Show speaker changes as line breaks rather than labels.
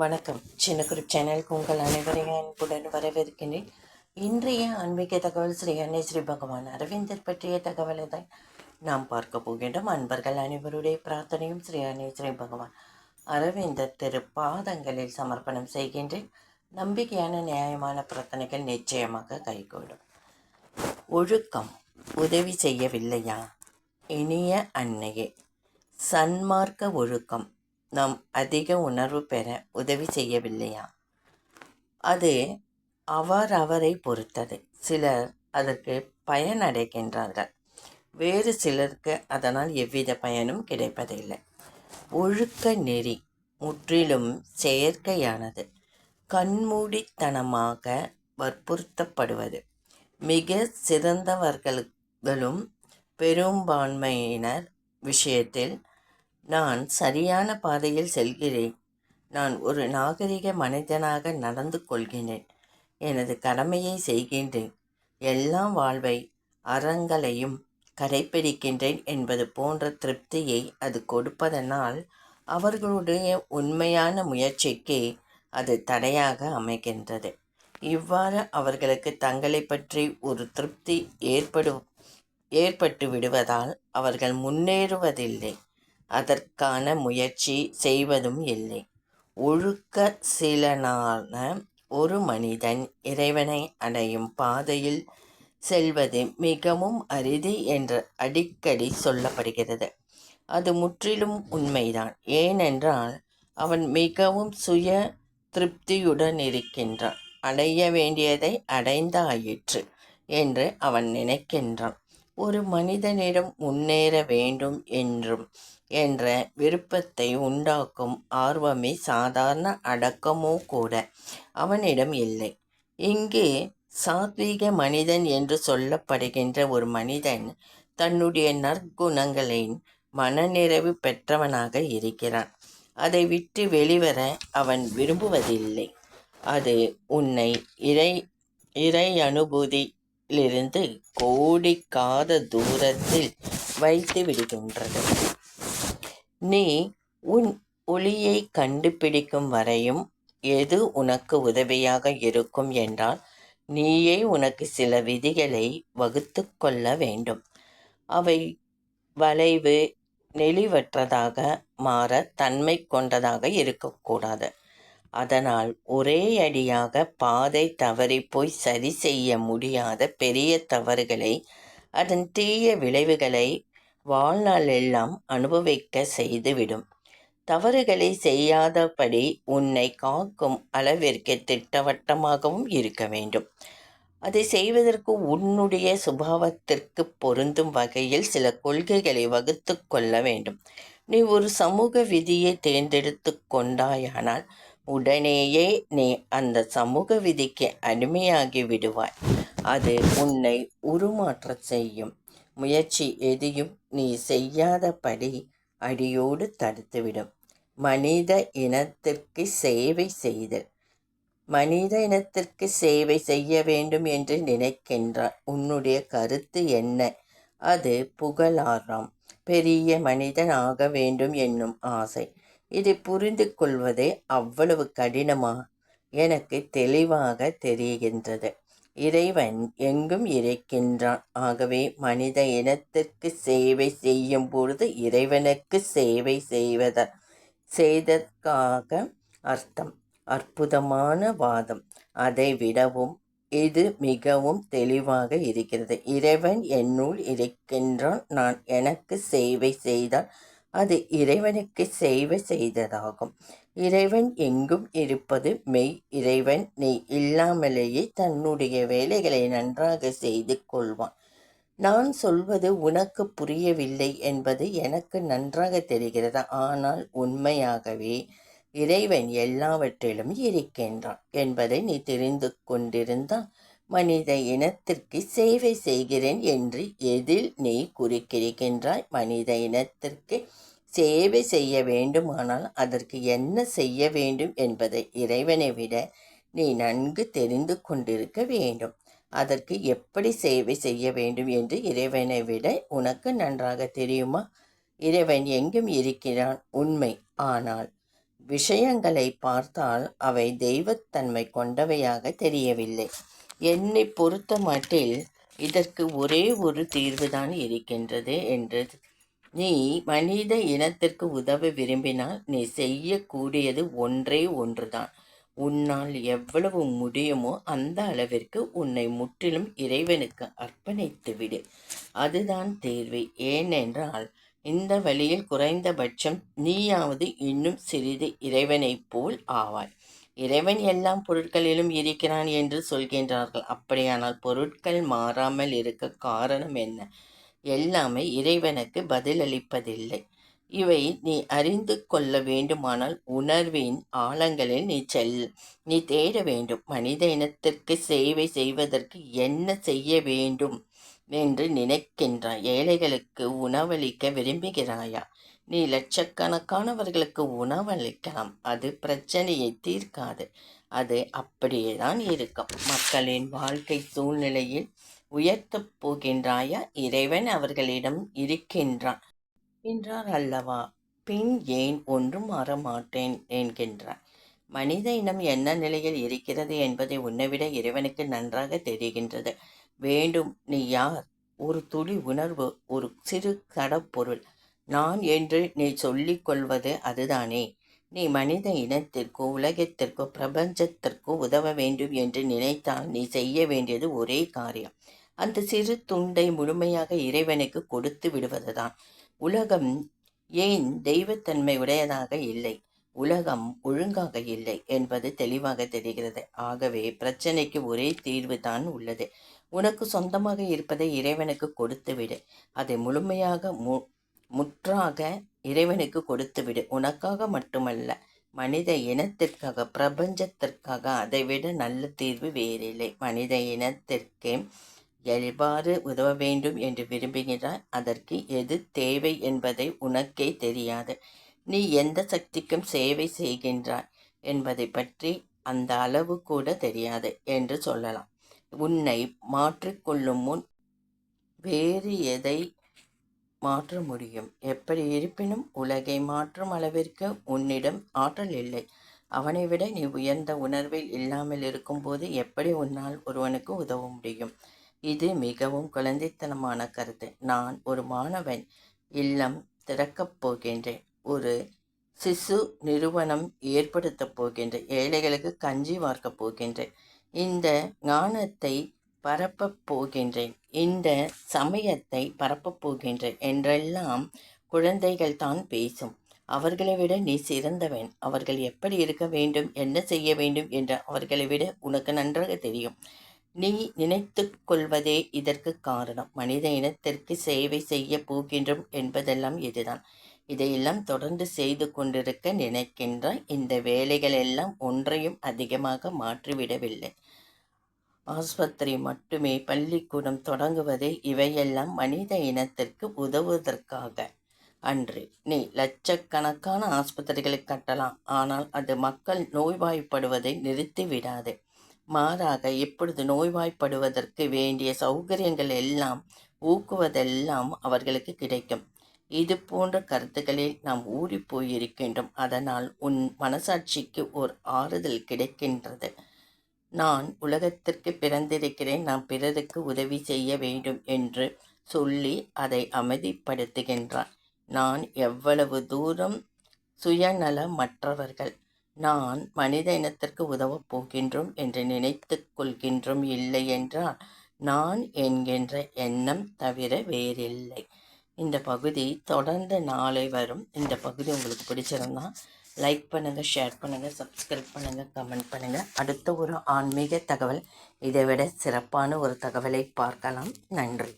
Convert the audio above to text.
வணக்கம். சின்ன குரூப் சேனலுக்கு உங்கள் அனைவரையும் அன்புடன் வரவேற்கின்றேன் இன்றைய ஆன்மீக தகவல் ஸ்ரீ அன்னை ஸ்ரீ பகவான் அரவிந்தர் பற்றிய தகவலை தான் நாம் பார்க்க போகின்றோம். அன்பர்கள் அனைவருடைய பிரார்த்தனையும் ஸ்ரீ அன்னை ஸ்ரீ பகவான் அரவிந்தர் திரு பாதங்களில் சமர்ப்பணம் செய்கின்றேன். நம்பிக்கையான நியாயமான பிரார்த்தனைகள் நிச்சயமாக கைகூடும். ஒழுக்கம் உதவி செய்யவில்லையா? இனிய அன்னையே சன்மார்க்க ஒழுக்கம் நாம் அதிக உணர்வு பெற உதவி செய்யவில்லையா? அது அவர் அவரை பொறுத்தது. சிலர் அதற்கு பயனடைகின்றார்கள் வேறு சிலருக்கு அதனால் எவ்வித பயனும் கிடைப்பதில்லை. ஒழுக்க நெறி முற்றிலும் செயற்கையானது. கண்மூடித்தனமாக வற்புறுத்தப்படுவது. மிக சிறந்தவர்களும் பெரும்பான்மையினர் விஷயத்தில் நான் சரியான பாதையில் செல்கிறேன். நான் ஒரு நாகரிக மனிதனாக நடந்து கொள்கிறேன். எனது கடமையை செய்கின்றேன். எல்லாம் வாழ்வை அறங்களையும் கடைப்பிடிக்கின்றேன் என்பது போன்ற திருப்தியை அது கொடுப்பதனால் அவர்களுடைய உண்மையான முயற்சிக்கு அது தடையாக அமைகின்றது. இவ்வாறு அவர்களுக்கு தங்களை பற்றி ஒரு திருப்தி ஏற்படு ஏற்பட்டு விடுவதால் அவர்கள் முன்னேறுவதில்லை. அதற்கான முயற்சி செய்வதும் இல்லை. ஒழுக்க சீலனான ஒரு மனிதன் இறைவனை அடையும் பாதையில் செல்வது மிகவும் அரிது என்று அடிக்கடி சொல்லப்படுகிறது. அது முற்றிலும் உண்மைதான். ஏனென்றால் அவன் மிகவும் சுய திருப்தியுடன் இருக்கின்றான். அடைய வேண்டியதை அடைந்தாயிற்று என்று அவன் நினைக்கின்றான். ஒரு மனிதனிடம் முன்னேற வேண்டும் என்றும் என்ற விருப்பத்தை உண்டாக்கும் ஆர்வமே சாதாரண அடக்கமோ கூட அவனிடம் இல்லை. இங்கே சாத்வீக மனிதன் என்று சொல்லப்படுகின்ற ஒரு மனிதன் தன்னுடைய நற்குணங்களின் மனநிறைவு பெற்றவனாக இருக்கிறான். அதை விட்டு வெளிவர அவன் விரும்புவதில்லை. அது உன்னை இறை இறை அனுபூதியிலிருந்து கோடிக்காத தூரத்தில் வைத்து விடுகின்றது நீ உன் ஒளியை கண்டுபிடிக்கும் வரையும் எது உனக்கு உதவியாக இருக்கும் என்றால் நீயே உனக்கு சில விதிகளை வகுத்து கொள்ள வேண்டும். அவை வளைவு நெளிவற்றதாக மாற தன்மை கொண்டதாக இருக்கக்கூடாது. அதனால் ஒரே அடியாக பாதை தவறி போய் சரி செய்ய முடியாத பெரிய தவறுகளை அதன் தீய விளைவுகளை வாழ்நாள் எல்லாம் அனுபவிக்க செய்துவிடும். தவறுகளை செய்யாதபடி உன்னை காக்கும் அளவிற்கு திட்டவட்டமாகவும் இருக்க வேண்டும். அதை செய்வதற்கு உன்னுடைய சுபாவத்திற்கு பொருந்தும் வகையில் சில கொள்கைகளை வகுத்து கொள்ள வேண்டும். நீ ஒரு சமூக விதியை தேர்ந்தெடுத்து கொண்டாயானால் உடனேயே நீ அந்த சமூக விதிக்கு அடிமையாகி விடுவாய். அது உன்னை உருமாற்ற செய்யும். முயற்சி எதையும் நீ செய்யாதபடி அடியோடு தடுத்துவிடும். மனித இனத்திற்கு சேவை செய்தல் மனித இனத்திற்கு சேவை செய்ய வேண்டும் என்று நினைக்கின்றார். உன்னுடைய கருத்து என்ன? அது புகழாராம். பெரிய மனிதன் ஆக வேண்டும் என்னும் ஆசை. இதை புரிந்து கொள்வதே அவ்வளவு கடினமா? எனக்கு தெளிவாக தெரிகின்றது. இறைவன் எங்கும் இருக்கின்றான் ஆகவே மனித இனத்திற்கு சேவை செய்யும் பொழுது இறைவனுக்கு சேவை செய்வத செய்தற்காக அர்த்தம். அற்புதமான வாதம். அதை விடவும் இது மிகவும் தெளிவாக இருக்கிறது. இறைவன் என்னுள் இருக்கின்றான் நான் எனக்கு சேவை செய்தால் அது இறைவனுக்கு சேவை செய்ததாகும். இறைவன் எங்கும் இருப்பது மெய். இறைவன் நீ இல்லாமலேயே தன்னுடைய வேலைகளை நன்றாக செய்து கொள்வான். நான் சொல்வது உனக்கு புரியவில்லை என்பது எனக்கு நன்றாக தெரிகிறது? ஆனால் உண்மையாகவே இறைவன் எல்லாவற்றிலும் இருக்கின்றான் என்பதை நீ தெரிந்து கொண்டிருந்தால் மனித இனத்திற்கு சேவை செய்கிறேன் என்று எதில் நீ குறிக்கிருக்கின்றாய் மனித இனத்திற்கு சேவை செய்ய வேண்டுமானால் அதற்கு என்ன செய்ய வேண்டும் என்பதை இறைவனை விட நீ நன்கு தெரிந்து கொண்டிருக்க வேண்டும். அதற்கு எப்படி சேவை செய்ய வேண்டும் என்று இறைவனை விட உனக்கு நன்றாக தெரியுமா? இறைவன் எங்கும் இருக்கிறான் உண்மை. ஆனால் விஷயங்களை பார்த்தால் அவை தெய்வத்தன்மை கொண்டவையாக தெரியவில்லை. என்னை பொறுத்த மட்டில் இதற்கு ஒரே ஒரு தீர்வுதான் இருக்கின்றது என்று நீ மனித இனத்திற்கு உதவ விரும்பினால் நீ செய்யக்கூடியது ஒன்றே ஒன்றுதான். உன்னால் எவ்வளவு முடியுமோ அந்த அளவிற்கு உன்னை முற்றிலும் இறைவனுக்கு அர்ப்பணித்து விடு. அதுதான் தேர்வு. ஏனென்றால் இந்த வழியில் குறைந்தபட்சம் நீயாவது இன்னும் சிறிது இறைவனைப் போல் ஆவாய். இறைவன் எல்லாம் பொருட்களிலும் இருக்கிறான் என்று சொல்கின்றார்கள். அப்படியானால் பொருட்கள் மாறாமல் இருக்க காரணம் என்ன? எல்லாமே இறைவனுக்கு பதிலளிப்பதில்லை. இவை நீ அறிந்து கொள்ள வேண்டுமானால் உணர்வின் ஆழங்களில் நீ செல் நீ தேட வேண்டும். மனித இனத்திற்கு சேவை செய்வதற்கு என்ன செய்ய வேண்டும் என்று நினைக்கின்றாய். ஏழைகளுக்கு உணவளிக்க விரும்புகிறாயா? நீ லட்சக்கணக்கானவர்களுக்கு உணவளிக்கலாம். அது பிரச்சனையை தீர்க்காது. அது அப்படியே தான் இருக்கும். மக்களின் வாழ்க்கை சூழ்நிலையில் உயர்த்தப் போகின்றாயா? இறைவன் அவர்களிடம் இருக்கின்றான். என்றார் அல்லவா? பின் ஏன் ஒன்றும் மாற மாட்டேன் என்கின்றார். மனித இனம் என்ன நிலையில் இருக்கிறது என்பதை உன்னைவிட இறைவனுக்கு நன்றாக தெரிகின்றது. வேண்டும் நீ யார்? ஒரு துளி உணர்வு ஒரு சிறு கடப்பொருள். நான் என்று நீ சொல்லிக் கொள்வது அதுதானே? நீ மனித இனத்திற்கோ உலகத்திற்கோ பிரபஞ்சத்திற்கோ உதவ வேண்டும் என்று நினைத்தால் நீ செய்ய வேண்டியது ஒரே காரியம். அந்த சிறு துண்டை முழுமையாக இறைவனுக்கு கொடுத்து விடுவதுதான். உலகம் ஏன் தெய்வத்தன்மை உடையதாக இல்லை? உலகம் ஒழுங்காக இல்லை என்பது தெளிவாக தெரிகிறது. ஆகவே பிரச்சனைக்கு ஒரே தீர்வு தான் உள்ளது. உனக்கு சொந்தமாக இருப்பதை இறைவனுக்கு கொடுத்து விடு. அதை முழுமையாக மு முற்றாக இறைவனுக்கு கொடுத்து விடு. உனக்காக மட்டுமல்ல மனித இனத்திற்காக பிரபஞ்சத்திற்காக அதைவிட நல்ல தீர்வு வேறில்லை. மனித இனத்திற்கே எவ்வாறு உதவ வேண்டும் என்று விரும்புகிறாய்? அதற்கு எது தேவை என்பதை உனக்கே தெரியாது. நீ எந்த சக்திக்கும் சேவை செய்கின்றாய் என்பதை பற்றி அந்த அளவு கூட தெரியாது என்று சொல்லலாம். உன்னை மாற்றிக்கொள்ளும் முன் வேறு எதை மாற்ற முடியும்? எப்படி இருப்பினும் உலகை மாற்றும் அளவிற்கு உன்னிடம் ஆற்றல் இல்லை. அவனை விட நீ உயர்ந்த உணர்வில் இல்லாமல் இருக்கும்போது எப்படி உன்னால் ஒருவனுக்கு உதவ முடியும்? இது மிகவும் குழந்தைத்தனமான கருத்து. நான் ஒரு மாணவன் இல்லம் திறக்கப் போகின்றேன். ஒரு சிசு நிறுவனம் ஏற்படுத்தப் போகின்றேன் ஏழைகளுக்கு கஞ்சி வார்க்கப் போகின்றேன் இந்த ஞானத்தை பரப்பப் போகின்றேன். இந்த சமயத்தை பரப்பப் போகின்றேன் என்றெல்லாம் குழந்தைகள் தான் பேசும். அவர்களை விட நீ சிறந்தவன். அவர்கள் எப்படி இருக்க வேண்டும் என்ன செய்ய வேண்டும் என்று அவர்களை விட உனக்கு நன்றாக தெரியும். நீ நினைத்து கொள்வதே இதற்கு காரணம். மனித இனத்திற்கு சேவை செய்ய போகின்றோம் என்பதெல்லாம் இதுதான் இதையெல்லாம் தொடர்ந்து செய்து கொண்டிருக்க நினைக்கின்ற இந்த வேலைகள் எல்லாம் ஒன்றையும் அதிகமாக மாற்றிவிடவில்லை. ஆஸ்பத்திரி மட்டுமே பள்ளிக்கூடம் தொடங்குவதே இவையெல்லாம் மனித இனத்திற்கு உதவுவதற்காக அன்று. நீ லட்சக்கணக்கான ஆஸ்பத்திரிகளை கட்டலாம் ஆனால் அது மக்கள் நோய்வாய்ப்படுவதை நிறுத்திவிடாது. மாறாக இப்பொழுது நோய்வாய்ப்படுவதற்கு வேண்டிய சௌகரியங்கள் எல்லாம் ஊக்குவதெல்லாம் அவர்களுக்கு கிடைக்கும். இது போன்ற கருத்துக்களில் நாம் ஊறி போயிருக்கின்றோம். அதனால் உன் மனசாட்சிக்கு ஓர் ஆறுதல் கிடைக்கின்றது. நான் உலகத்திற்கு பிறந்திருக்கிறேன். நாம் பிறருக்கு உதவி செய்ய வேண்டும் என்று சொல்லி அதை அமைதிப்படுத்துகின்றான் நான் எவ்வளவு தூரம் சுயநலமற்றவர்கள் நான் மனித இனத்திற்கு உதவப் போகின்றோம் என்று நினைத்து கொள்கின்றோம் இல்லை என்றால் நான் என்கின்ற எண்ணம் தவிர வேறில்லை. இந்த பகுதி தொடர்ந்து நாளை வரும். இந்த பகுதி உங்களுக்கு பிடிச்சிருந்தா லைக் பண்ணுங்கள் ஷேர் பண்ணுங்கள் சப்ஸ்கிரைப் பண்ணுங்கள் கமெண்ட் பண்ணுங்கள் அடுத்த ஒரு ஆன்மீக தகவல் இதை விட சிறப்பான ஒரு தகவலை பார்க்கலாம். நன்றி.